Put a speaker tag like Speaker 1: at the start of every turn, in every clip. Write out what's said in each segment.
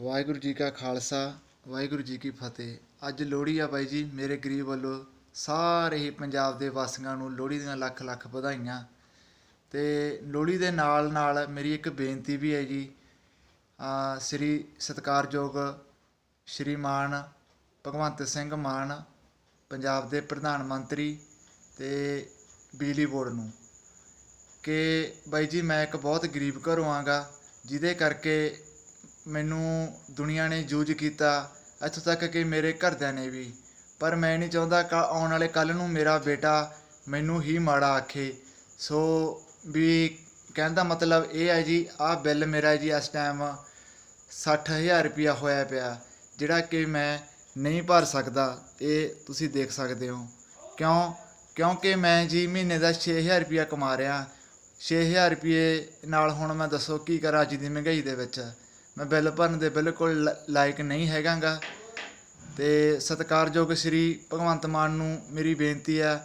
Speaker 1: ਵਾਹਿਗੁਰੂ ਜੀ ਕਾ ਖਾਲਸਾ, ਵਾਹਿਗੁਰੂ ਜੀ ਕੀ ਫਤਿਹ। ਅੱਜ ਲੋਹੜੀ ਆ ਬਾਈ ਜੀ, ਮੇਰੇ ਗਰੀਬ ਵੱਲੋਂ ਸਾਰੇ ਹੀ ਪੰਜਾਬ ਦੇ ਵਾਸੀਆਂ ਨੂੰ ਲੋਹੜੀ ਦੀਆਂ ਲੱਖ ਲੱਖ ਵਧਾਈਆਂ। ਤੇ ਲੋਹੜੀ ਦੇ ਨਾਲ ਨਾਲ ਮੇਰੀ ਇੱਕ ਬੇਨਤੀ ਵੀ ਹੈ ਜੀ, ਆ ਸ੍ਰੀ ਸਤਿਕਾਰਯੋਗ ਸ਼੍ਰੀਮਾਨ ਭਗਵੰਤ ਸਿੰਘ ਮਾਨ, ਪੰਜਾਬ ਦੇ ਪ੍ਰਧਾਨ ਮੰਤਰੀ ਤੇ ਬਿਜਲੀ ਬੋਰਡ ਨੂੰ। ਕਿ ਬਾਈ ਜੀ, ਮੈਂ ਇੱਕ ਬਹੁਤ ਗਰੀਬ ਘਰੋਂ ਆਂਗਾ, ਜਿਹਦੇ ਕਰਕੇ ਮੈਨੂੰ ਦੁਨੀਆ ਨੇ ਯੂਜ ਕੀਤਾ, ਇੱਥੋਂ ਤੱਕ ਕਿ ਮੇਰੇ ਘਰਦਿਆਂ ਨੇ ਵੀ। ਪਰ ਮੈਂ ਨਹੀਂ ਚਾਹੁੰਦਾ ਕਿ ਆਉਣ ਵਾਲੇ ਕੱਲ ਨੂੰ ਮੇਰਾ ਬੇਟਾ ਮੈਨੂੰ ਹੀ ਮਾੜਾ ਆਖੇ। ਸੋ ਵੀ ਕਹਿਣ ਦਾ ਮਤਲਬ ਇਹ ਹੈ ਜੀ, ਆਹ ਬਿੱਲ ਮੇਰਾ ਜੀ ਇਸ ਟਾਈਮ 60000 ਰੁਪਇਆ ਹੋਇਆ ਪਿਆ, ਜਿਹੜਾ ਕਿ ਮੈਂ ਨਹੀਂ ਭਰ ਸਕਦਾ, ਇਹ ਤੁਸੀਂ ਦੇਖ ਸਕਦੇ ਹੋ। ਕਿਉਂ? ਕਿਉਂਕਿ ਮੈਂ ਜੀ ਮਹੀਨੇ ਦਾ 6000 ਰੁਪਇਆ ਕਮਾ ਰਿਹਾ। 6000 ਰੁਪਏ ਨਾਲ ਹੁਣ ਮੈਂ ਦੱਸੋ ਕੀ ਕਰਾਂ ਅੱਜ ਦੀ ਮਹਿੰਗਾਈ ਦੇ ਵਿੱਚ। ਮੈਂ ਬਿੱਲ ਭਰਨ ਦੇ ਬਿਲਕੁਲ ਲ- ਲਾਇਕ ਨਹੀਂ ਹੈਗਾਗਾ। ਤੇ ਸਤਿਕਾਰਯੋਗ ਸ੍ਰੀ ਭਗਵੰਤ ਮਾਨ ਨੂੰ ਮੇਰੀ ਬੇਨਤੀ ਆ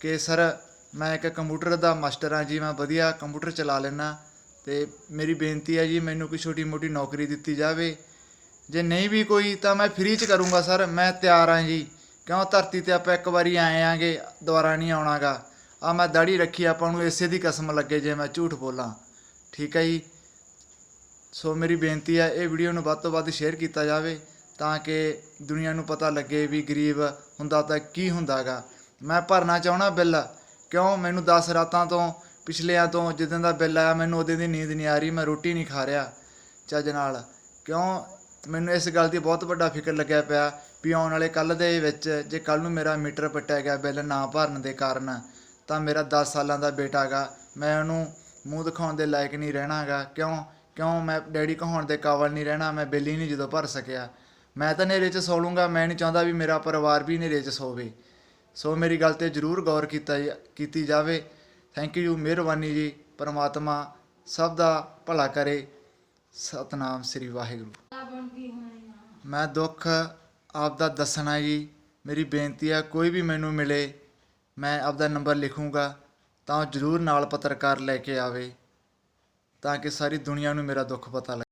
Speaker 1: ਕਿ ਸਰ, ਮੈਂ ਇੱਕ ਕੰਪਿਊਟਰ ਦਾ ਮਾਸਟਰ ਹਾਂ ਜੀ, ਮੈਂ ਵਧੀਆ ਕੰਪਿਊਟਰ ਚਲਾ ਲੈਣਾ ਤੇ ਮੇਰੀ ਬੇਨਤੀ ਹੈ ਜੀ, ਮੈਨੂੰ ਕੋਈ ਛੋਟੀ ਮੋਟੀ ਨੌਕਰੀ ਦਿੱਤੀ ਜਾਵੇ। ਜੇ ਨਹੀਂ ਵੀ ਕੋਈ, ਤਾਂ ਮੈਂ ਫ੍ਰੀ ਚ ਕਰੂੰਗਾ ਸਰ, ਮੈਂ ਤਿਆਰ ਹਾਂ ਜੀ। ਕਿਉਂ? ਧਰਤੀ ਤੇ ਆਪਾਂ ਇੱਕ ਵਾਰੀ ਆਏ ਆਂਗੇ, ਦੁਬਾਰਾ ਨਹੀਂ ਆਉਣਾਗਾ। ਆ ਮੈਂ ਦਾੜੀ ਰੱਖੀ, ਆਪਾਂ ਨੂੰ ਇਸੇ ਦੀ ਕਸਮ ਲੱਗੇ ਜੇ ਮੈਂ ਝੂਠ ਬੋਲਾਂ। ਠੀਕ ਹੈ ਜੀ? ਸੋ ਮੇਰੀ ਬੇਨਤੀ ਹੈ, ਇਹ ਵੀਡੀਓ ਨੂੰ ਵੱਧ ਤੋਂ ਵੱਧ ਸ਼ੇਅਰ ਕੀਤਾ ਜਾਵੇ ਤਾਂ ਕਿ ਦੁਨੀਆ ਨੂੰ ਪਤਾ ਲੱਗੇ ਵੀ ਗਰੀਬ ਹੁੰਦਾ ਤਾਂ ਕੀ ਹੁੰਦਾਗਾ। ਮੈਂ ਭਰਨਾ ਚਾਹਣਾ ਬਿੱਲ, ਕਿਉਂ? ਮੈਨੂੰ 10 ਰਾਤਾਂ ਤੋਂ, ਪਿਛਲਿਆਂ ਤੋਂ ਜਿੱਦਾਂ ਦਾ ਬਿੱਲ ਆਇਆ, ਮੈਨੂੰ ਉਹਦੇ ਦੀ ਨੀਂਦ ਨਹੀਂ ਆ ਰਹੀ, ਮੈਂ ਰੋਟੀ ਨਹੀਂ ਖਾ ਰਿਹਾ। ਚੱਜ ਨਾਲ, ਕਿਉਂ? ਮੈਨੂੰ ਇਸ ਗੱਲ ਦੀ ਬਹੁਤ ਵੱਡਾ ਫਿਕਰ ਲੱਗਿਆ ਪਿਆ ਵੀ ਆਉਣ ਵਾਲੇ ਕੱਲ ਦੇ ਵਿੱਚ, ਜੇ ਕੱਲ ਨੂੰ ਮੇਰਾ ਮੀਟਰ ਪੱਟਿਆ ਗਿਆ ਬਿੱਲ ਨਾ ਭਰਨ ਦੇ ਕਾਰਨ, ਤਾਂ ਮੇਰਾ 10 ਸਾਲਾਂ ਦਾ ਬੇਟਾ ਗਾ ਮੈਂ ਉਹਨੂੰ ਮੂੰਹ ਦਿਖਾਉਣ ਦੇ ਲਾਇਕ ਨਹੀਂ ਰਹਿਣਾਗਾ। ਕਿਉਂ? ਕਿਉਂ ਮੈਂ ਡੈਡੀ ਕਹਾਉਣ ਦੇ ਕਾਬਲ ਨਹੀਂ ਰਹਿਣਾ, ਮੈਂ ਬਿੱਲ ਹੀ ਨਹੀਂ ਜਦੋਂ ਭਰ ਸਕਿਆ। ਮੈਂ ਤਾਂ ਹਨੇਰੇ 'ਚ ਸੌ ਲੂੰਗਾ, ਮੈਂ ਨਹੀਂ ਚਾਹੁੰਦਾ ਵੀ ਮੇਰਾ ਪਰਿਵਾਰ ਵੀ ਹਨੇਰੇ 'ਚ ਸੋਵੇ। ਸੋ ਮੇਰੀ ਗੱਲ ਤੇ ਜਰੂਰ ਗੌਰ ਕੀਤਾ ਕੀਤੀ ਜਾਵੇ। ਥੈਂਕ ਯੂ ਮਿਹਰਬਾਨੀ ਜੀ, ਪਰਮਾਤਮਾ ਸਭ ਦਾ ਭਲਾ ਕਰੇ। ਸਤਨਾਮ ਸ੍ਰੀ ਵਾਹਿਗੁਰੂ। ਮੈਂ ਦੁੱਖ ਆਪ ਦਾ ਦੱਸਣਾ ਜੀ, ਮੇਰੀ ਬੇਨਤੀ ਆ, ਕੋਈ ਵੀ ਮੈਨੂੰ ਮਿਲੇ, ਮੈਂ ਆਪਦਾ ਨੰਬਰ ਲਿਖੂੰਗਾ, ਤਾਂ ਉਹ ਜਰੂਰ ਨਾਲ ਪੱਤਰਕਾਰ ਲੈ ਕੇ ਆਵੇ। ਤਾਂ ਕਿ ਸਾਰੀ ਦੁਨੀਆ ਨੂੰ ਮੇਰਾ ਦੁੱਖ ਪਤਾ ਲੱਗੇ।